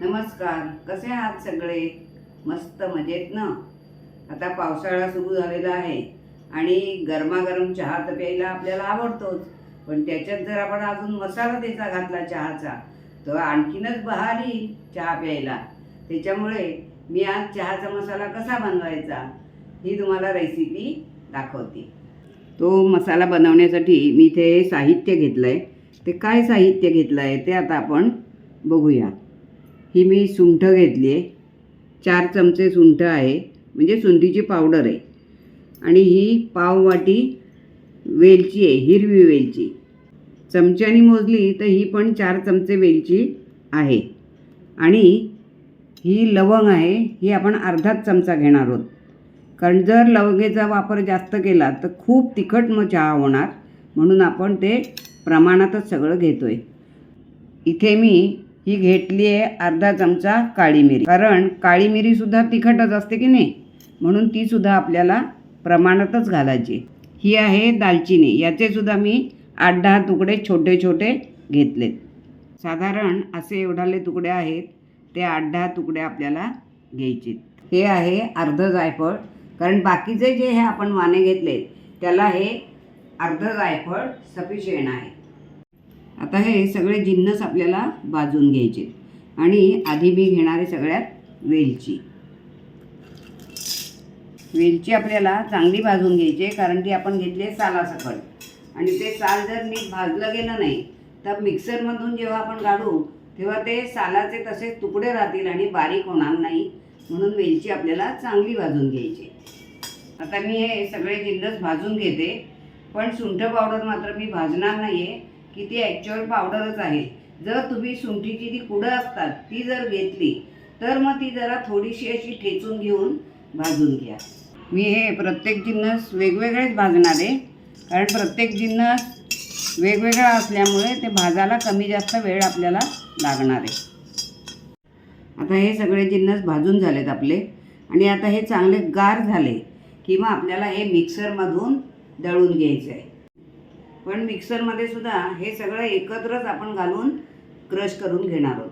नमस्कार कसे आहात सगळे? मस्त मजेत ना? आता पावसाळा सुरू झालेला आहे आणि गरमागरम चहा तर प्यायला आपल्याला आवडतोच. पण त्याच्यात जर आपण अजून मसाला त्याचा घातला चहाचा तर आणखीनच बहार येईल चहा प्यायला. त्याच्यामुळे मी आज चहाचा मसाला कसा बनवायचा ही तुम्हाला रेसिपी दाखवते. तो मसाला बनवण्यासाठी मी इथे साहित्य घेतलं आहे ते काय साहित्य घेतलं आहे ते आता आपण बघूया. ही मी सुंठ घेतली आहे. चार चमचे सुंठ आहे. म्हणजे सुंठीची पावडर आहे. आणि ही पाववाटी वेलची आहे हिरवी वेलची. चमच्यानी मोजली तर ही पण चार चमचे वेलची आहे. आणि ही लवंग आहे ही आपण अर्धाच चमचा घेणार आहोत. कारण जर लवंगेचा वापर जास्त केला तर खूप तिखट मग चहा होणार. म्हणून आपण ते प्रमाणातच सगळं घेतो आहे इथे मी ही घेतली आहे अर्धा चमचा काळी मिरी. कारण काळी मिरीसुद्धा तिखटच असते की नाही? म्हणून तीसुद्धा आपल्याला प्रमाणातच घालायची ही आहे दालचिनी. याचेसुद्धा मी आठ दहा तुकडे छोटे छोटे घेतलेत. साधारण असे एवढाले तुकडे आहेत ते आठ दहा तुकडे आपल्याला घ्यायचे हे आहे अर्ध जायफळ. कारण बाकीचे जे हे आपण वाणे घेतले त्याला हे अर्ध जायफळ सफिशियंट आहे. आता हे सगळे जिन्नस आपल्याला भाजून घ्यायचे. आणि आधी मी घेणार आहे सगळ्यात वेलची. वेलची आपल्याला चांगली भाजून घ्यायची आहे कारण ती आपण घेतली सालासकट आणि ते साल जर नीट भाजलं गेलं नाही तर मिक्सरमधून जेव्हा आपण काढू तेव्हा ते सालाचे तसे तुकडे राहतील आणि बारीक होणार नाही. म्हणून वेलची आपल्याला चांगली भाजून घ्यायची. आता मी हे सगळे जिन्नस भाजून घेते. पण सुंठ पावडर मात्र मी भाजणार नाही आहे की ती ॲक्च्युअल पावडरच आहे. जर तुम्ही सुंठीची जी कुडं असतात ती जर घेतली तर मग ती जरा थोडीशी अशी ठेचून घेऊन भाजून घ्या. मी हे प्रत्येक जिन्नस वेगवेगळेच भाजणार आहे. कारण प्रत्येक जिन्नस वेगवेगळा असल्यामुळे ते भाजायला कमी जास्त वेळ आपल्याला लागणार आहे. आता हे सगळे जिन्नस भाजून झालेत आपले. आणि आता हे चांगले गार झाले की मग आपल्याला हे मिक्सरमधून दळून घ्यायचं आहे पण मिक्सरमध्ये सुद्धा हे सगळं एकत्रच आपण घालून क्रश करून घेणार आहोत.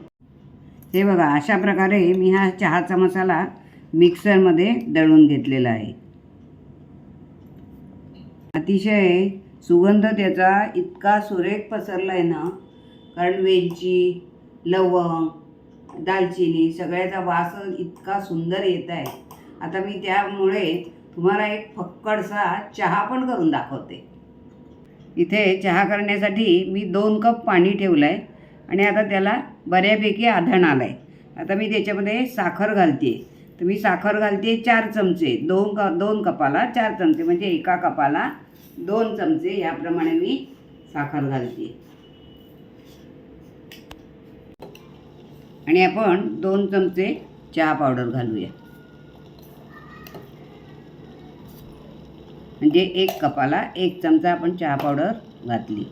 हे बघा अशा प्रकारे मी हा चहाचा मसाला मिक्सरमध्ये दळून घेतलेला आहे. अतिशय सुगंध त्याचा इतका सुरेख पसरला आहे ना कारण वेलची लवंग दालचिनी सगळ्याचा वास इतका सुंदर येत आहे. आता मी त्यामुळे तुम्हाला एक फक्कडसा चहा पण करून दाखवते. इथे चहा करण्यासाठी मी दोन कप पाणी ठेवलं आहे आणि आता त्याला बऱ्यापैकी आधण आलं आहे आता मी त्याच्यामध्ये साखर घालते. तर मी साखर घालते चार चमचे. दोन क दोन कपाला चार चमचे म्हणजे एका कपाला दोन चमचे याप्रमाणे मी साखर घालते. आणि आपण दोन चमचे चहा पावडर घालूया. म्हणजे एक कपाला एक चमचा आपण चहा पावडर घातली.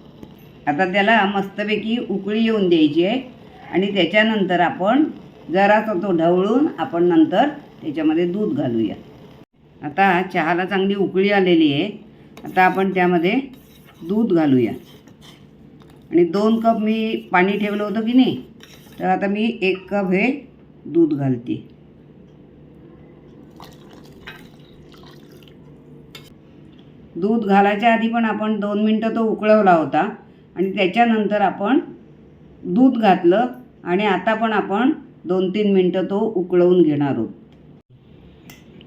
आता त्याला मस्तपैकी उकळी येऊन द्यायची आहे आणि त्याच्यानंतर आपण जरासा तो ढवळून आपण नंतर त्याच्यामध्ये दूध घालूया. आता चहाला चांगली उकळी आलेली आहे. आता आपण त्यामध्ये दूध घालूया. आणि दोन कप मी पाणी ठेवलं होतं की नाही? तर आता मी एक कप हे दूध घालते. दूध घालायच्या आधी पण आपण दोन मिनटं तो उकळवला होता आणि त्याच्यानंतर आपण दूध घातलं आणि आता पण आपण दोन तीन मिनटं तो उकळवून घेणार आहोत.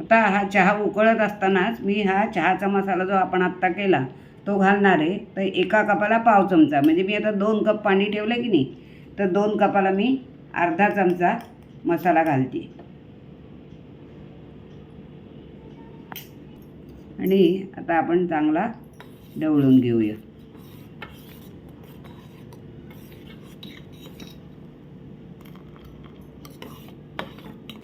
आता हा चहा उकळत असतानाच मी हा चहाचा मसाला जो आपण आत्ता केला तो घालणार आहे. तर एका कपाला पाव चमचा. म्हणजे मी आता दोन कप पाणी ठेवलं की नाही तर दोन कपाला मी अर्धा चमचा मसाला घालते. आणि आता आपण चांगला ढवळून घेऊया.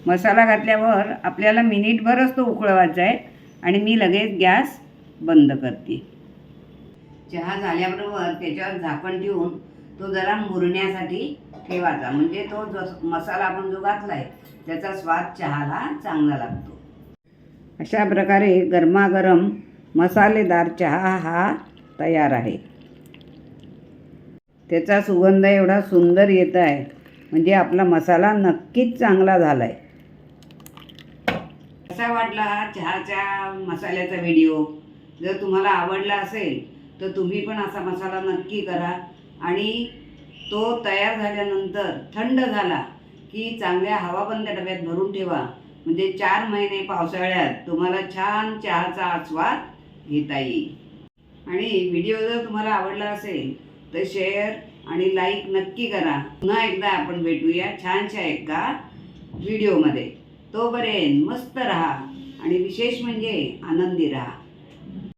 मसाला घातल्यावर आपल्याला मिनिटभरच तो उकळवायचा आहे आणि मी लगेच गॅस बंद करते. चहा झाल्याबरोबर त्याच्यावर झाकण ठेवून तो जरा मुरण्यासाठी ठेवायचा. म्हणजे तो जो मसाला आपण जो घातला आहे त्याचा स्वाद चहाला चांगला लागतो. अशा प्रकारे गरमागरम मसालेदार चहा हा तयार आहे. त्याचा सुगंध एवढा सुंदर येत आहे. म्हणजे आपला मसाला नक्कीच चांगला झाला आहे कसा वाटला हा चहाच्या मसाल्याचा व्हिडिओ? जर तुम्हाला आवडला असेल तर तुम्ही पण असा मसाला नक्की करा. आणि तो तयार झाल्यानंतर थंड झाला की चांगल्या हवाबंद डब्यात भरून ठेवा. म्हणजे चार महिने पावसाळ्यात तुम्हाला छान चहाचा आस्वाद घेता येईल. आणि व्हिडिओ जर तुम्हाला आवडला असेल तर शेअर आणि लाईक नक्की करा. पुन्हा एकदा आपण भेटूया छानशा एका व्हिडिओमध्ये. तोपर्यंत मस्त राहा आणि विशेष म्हणजे आनंदी राहा.